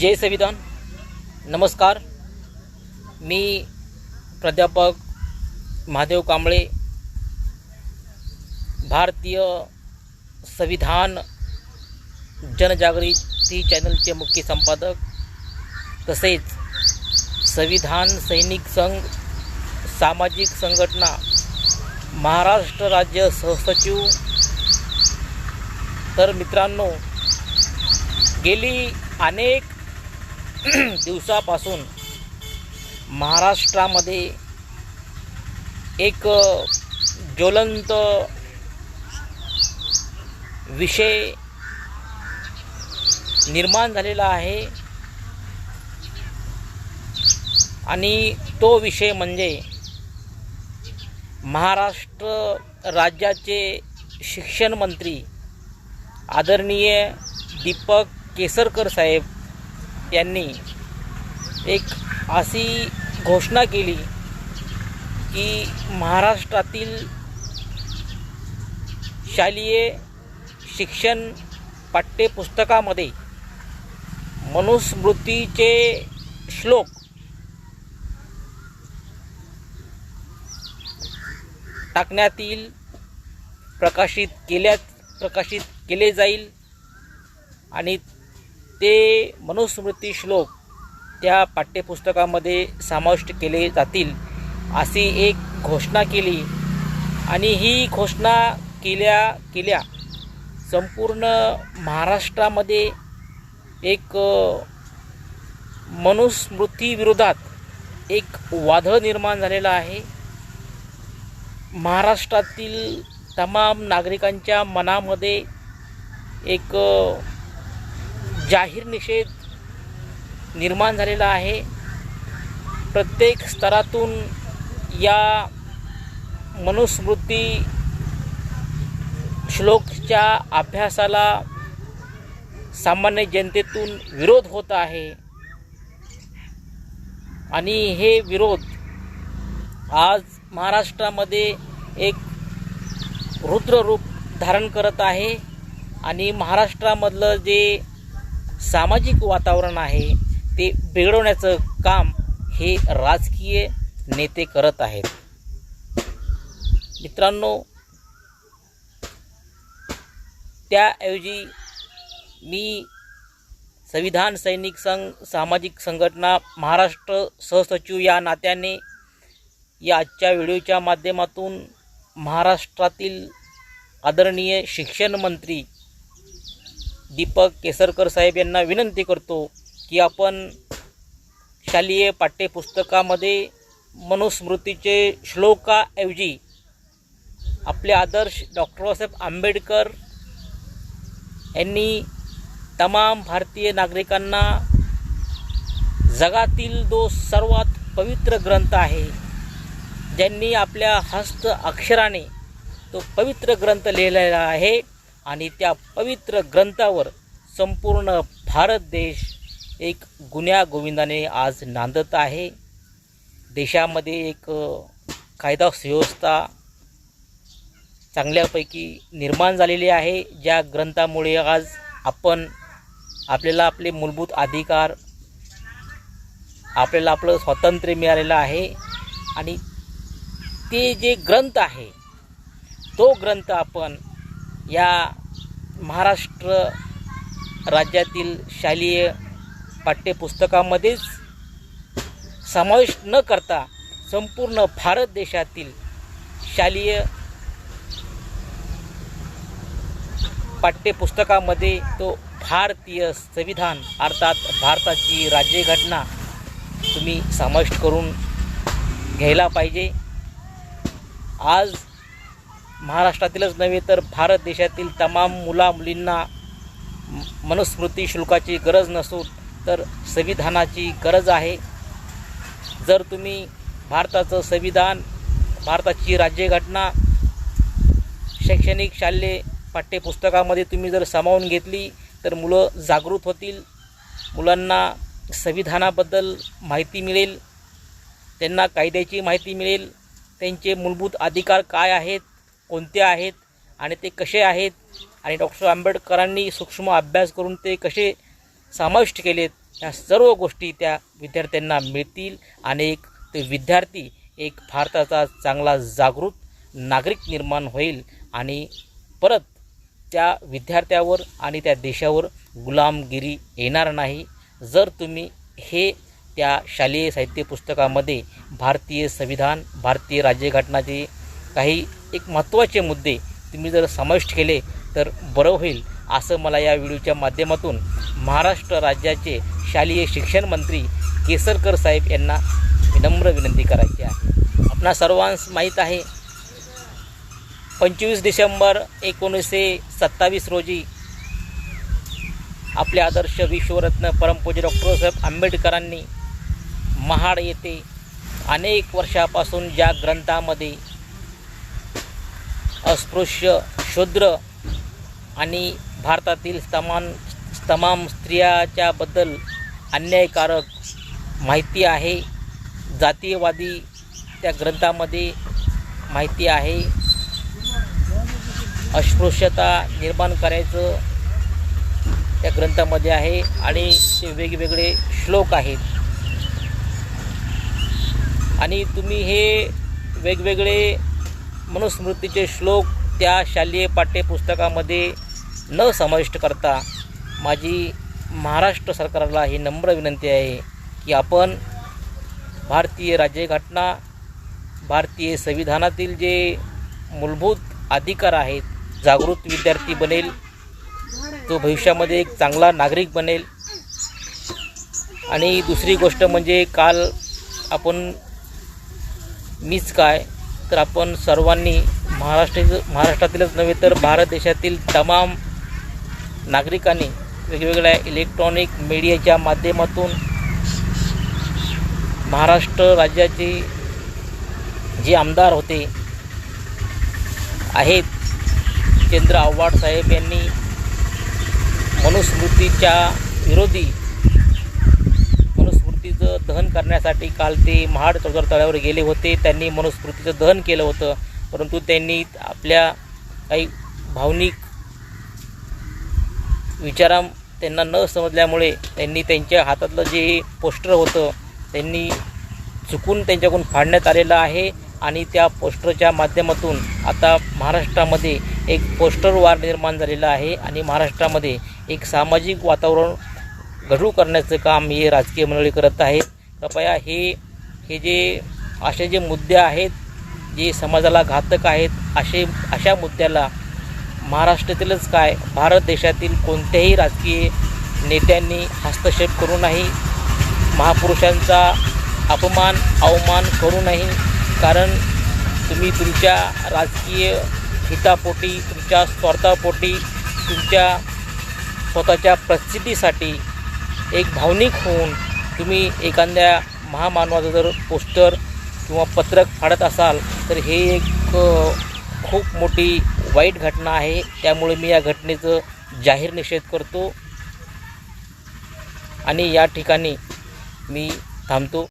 जय संविधान. नमस्कार. मी प्राध्यापक महादेव कांबळे भारतीय संविधान जनजागृती चॅनलचे मुख्य संपादक तसेच संविधान सैनिक संघ सामाजिक संघटना महाराष्ट्र राज्य सहसचिव तर मित्रांनो गेली अनेक दिवसापासून महाराष्ट्रामध्ये एक ज्वलंत विषय निर्माण झालेला आहे. आणि तो विषय म्हणजे महाराष्ट्र राज्याचे शिक्षण मंत्री आदरणीय दीपक केसरकर साहेब यांनी एक अशी घोषणा केली की महाराष्ट्रातील शालेय शिक्षण पाठ्यपुस्तकामध्ये मनुस्मृतीचे श्लोक टाकण्यात येईल प्रकाशित केल्या प्रकाशित केले जाईल आणि ते मनुस्मृती श्लोक त्या पाठ्यपुस्तकामध्ये समाविष्ट केले जातील अशी एक घोषणा केली. आणि ही घोषणा केल्या केल्या संपूर्ण महाराष्ट्रामध्ये एक मनुस्मृतीविरोधात एक वादळ निर्माण झालेला आहे. महाराष्ट्रातील तमाम नागरिकांच्या मनामध्ये एक जाहीर निषेध निर्माण झालेला आहे. प्रत्येक स्तरातून या मनुस्मृती श्लोकच्या अभ्यासाला सामान्य जनतेतून विरोध होत आहे. आणि हे विरोध आज महाराष्ट्रामध्ये एक रुद्र रूप धारण करत आहे. आणि महाराष्ट्रामधलं जे सामाजिक वातावरण आहे ते बिघडवण्याचं काम हे राजकीय नेते करत आहेत. मित्रांनो त्याऐवजी मी संविधान सैनिक संघ सामाजिक संघटना महाराष्ट्र सहसचिव या नात्याने या आजच्या व्हिडिओच्या माध्यमातून महाराष्ट्रातील आदरणीय शिक्षण मंत्री दीपक केसरकर साहेब यांना विनंती करतो की आपण शालेय पाठ्यपुस्तकामध्ये मनुस्मृतीचे श्लोकाऐवजी आपले आदर्श डॉक्टर बाबासाहेब आंबेडकर यांनी तमाम भारतीय नागरिकांना जगातील जो सर्वात पवित्र ग्रंथ आहे ज्यांनी आपल्या हस्त अक्षराने तो पवित्र ग्रंथ लिहिलेला आहे आणि त्या पवित्र ग्रंथावर संपूर्ण भारत देश एक गुन्ह्या गोविंदाने आज नांदत आहे. देशामध्ये एक कायदा सुव्यवस्था चांगल्यापैकी निर्माण झालेली आहे. ज्या ग्रंथामुळे आज आपण आपल्याला आपले मूलभूत अधिकार आपल्याला आपलं स्वातंत्र्य मिळालेलं आहे. आणि ते जे ग्रंथ आहे तो ग्रंथ आपण या महाराष्ट्र राज्यातील शालेय पाठ्यपुस्तकामध्येच समावेश न करता संपूर्ण भारत देशातील शालेय पाठ्यपुस्तकामध्ये तो भारतीय संविधान अर्थात भारताची राज्यघटना तुम्ही समाविष्ट करून घ्यायला पाहिजे. आज महाराष्ट्रातीलच नव्हे तर भारत देशातील तमाम मुला मुलींना मनुस्मृती शुल्काची गरज नसून तर संविधानाची गरज आहे. जर तुम्ही भारताचं संविधान भारताची राज्यघटना शैक्षणिक शालेय पाठ्यपुस्तकामध्ये तुम्ही जर सामावून घेतली तर मुलं जागृत होतील. मुलांना संविधानाबद्दल माहिती मिळेल. त्यांना कायद्याची माहिती मिळेल. त्यांचे मूलभूत अधिकार काय आहेत? कोणते आहेत आणि ते कसे आहेत? आणि डॉक्टर आंबेडकरांनी सूक्ष्म अभ्यास करून ते कसे समाविष्ट केलेत? ह्या सर्व गोष्टी त्या विद्यार्थ्यांना मिळतील. आणि एक ते विद्यार्थी एक भारताचा चांगला जागृत नागरिक निर्माण होईल. आणि परत त्या विद्यार्थ्यावर आणि त्या देशावर गुलामगिरी येणार नाही. जर तुम्ही हे त्या शालेय साहित्य पुस्तकामध्ये भारतीय संविधान भारतीय राज्यघटनाचे काही एक महत्त्वाचे मुद्दे तुम्ही जर समाविष्ट केले तर बरं होईल. असं मला या व्हिडिओच्या माध्यमातून महाराष्ट्र राज्याचे शालेय शिक्षण मंत्री केसरकर साहेब यांना विनम्र विनंती करायची आहे. आपणा सर्वांस माहीत आहे पंचवीस डिसेंबर एकोणीसशे सत्तावीस रोजी आपले आदर्श विश्वरत्न परमपूज्य डॉक्टर साहेब आंबेडकरांनी महाड येथे अनेक वर्षापासून ज्या ग्रंथामध्ये अस्पृश्य शूद्र आणि भारतातील तमाम तमाम स्त्रियाच्याबद्दल अन्यायकारक माहिती आहे. जातीयवादी त्या ग्रंथामध्ये माहिती आहे. अस्पृश्यता निर्माण करायचं त्या ग्रंथामध्ये आहे आणि ते वेगवेगळे श्लोक आहेत. आणि तुम्ही हे वेगवेगळे मनुस्मृतीचे श्लोक त्या शालेय पाठ्यपुस्तकामध्ये न समाविष्ट करता माझी महाराष्ट्र सरकारला ही नम्र विनंती आहे की आपण भारतीय राज्यघटना भारतीय संविधानातील जे मूलभूत अधिकार आहेत जागृत विद्यार्थी बनेल तो भविष्यामध्ये एक चांगला नागरिक बनेल. आणि दुसरी गोष्ट म्हणजे काल आपण मीच काय तर आपण सर्वांनी महाराष्ट्र महाराष्ट्रातीलच नव्हे तर भारत देशातील तमाम नागरिकांनी वेगवेगळ्या इलेक्ट्रॉनिक मीडियाच्या माध्यमातून महाराष्ट्र राज्याचे जे आमदार होते आहेत चंद्र आव्हाड साहेब यांनी मनुस्मृतीच्या विरोधी मनुस्मृतीचं दहन करण्यासाठी काल ते महाड चौदार तळ्यावर गेले होते. त्यांनी मनुस्मृतीचं दहन केलं होतं. परंतु त्यांनी आपल्या काही भावनिक विचारा त्यांना न समजल्यामुळे त्यांनी त्यांच्या हातातलं जे पोस्टर होतं त्यांनी चुकून त्यांच्याकडून फाडण्यात आलेलं आहे आणि त्या पोस्टरच्या माध्यमातून आता महाराष्ट्रामध्ये एक पोस्टर वार निर्माण झालेला आहे आणि महाराष्ट्रामध्ये एक सामाजिक वातावरण घडू करण्याचं काम हे राजकीय मंडळी करत आहे कृपया हे हे जे असे जे मुद्दे आहेत जे समाजाला घातक आहेत असे अशा मुद्द्याला महाराष्ट्रातीलच काय भारत देशातील कोणत्याही राजकीय नेत्यांनी हस्तक्षेप करू नाही महापुरुषांचा अपमान अवमान करू नाही कारण तुम्ही तुमच्या राजकीय हितापोटी तुमच्या स्वार्थापोटी तुमच्या स्वतःच्या प्रसिद्धीसाठी एक भावनिक होऊन तुम्ही एखाद्या महामानवाचं जर पोस्टर किंवा पत्रक फाडत असाल तर हे एक खूप मोठी वाईट घटना आहे. त्यामुळे मी या घटनेचं जाहीर निषेध करतो. आणि या ठिकाणी मी थांबतो.